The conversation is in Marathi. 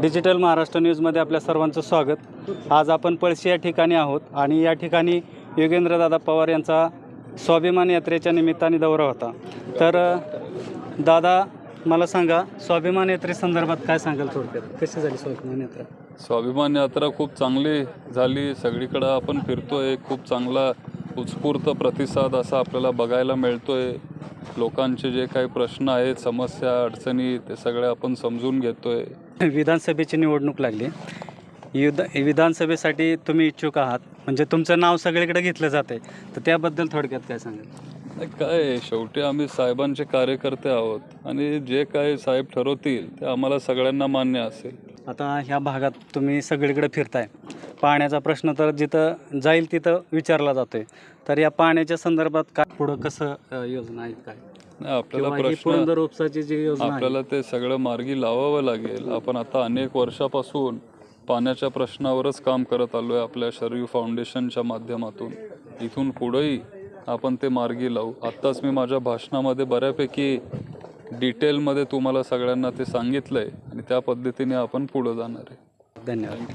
डिजिटल महाराष्ट्र न्यूजमध्ये आपल्या सर्वांचं स्वागत. आज आपण पळशी या ठिकाणी आहोत आणि या ठिकाणी योगेंद्रदादा पवार यांचा स्वाभिमान यात्रेच्या निमित्ताने दौरा होता. तर दादा मला सांगा स्वाभिमान यात्रेसंदर्भात काय सांगाल थोडक्यात? कशी झाली स्वाभिमान यात्रा? स्वाभिमान यात्रा खूप चांगली झाली. सगळीकडं आपण फिरतोय. खूप चांगला उत्स्फूर्त प्रतिसाद असा आपल्याला बघायला मिळतोय. लोकांचे जे काही प्रश्न आहेत समस्या अडचणी ते सगळे आपण समजून घेतोय. विधानसभेची निवडणूक लागली. युद्ध विधानसभेसाठी तुम्ही इच्छुक आहात. म्हणजे तुमचं नाव सगळीकडे घेतलं जाते तर त्याबद्दल थोडक्यात काय सांगाल? काय आहे, शेवटी आम्ही साहेबांचे कार्यकर्ते आहोत. आणि जे काही साहेब ठरवतील ते आम्हाला सगळ्यांना मान्य असेल. आता ह्या भागात तुम्ही सगळीकडे फिरताय. पाण्याचा प्रश्न तर जिथं जाईल तिथं विचारला जातोय. तर या पाण्याच्या संदर्भात काय पुढं कसं अ, योजना आहेत काय? नाही आपल्याला किंवा ही प्रश्न पुरंदर उपसाची जी योजना आहे. आपल्याला ते सगळं मार्गी लावावं लागेल. आपण आता अनेक वर्षापासून पाण्याच्या प्रश्नावरच काम करत आलो आहे आपल्या शरीर फाउंडेशनच्या माध्यमातून. इथून पुढेही आपण ते मार्गी लावू. आत्ताच मी माझ्या भाषणामध्ये बऱ्यापैकी डिटेलमध्ये तुम्हाला सगळ्यांना ते सांगितलं आहे त्या पद्धतीने आपण पुढं जाणार आहे. धन्यवाद.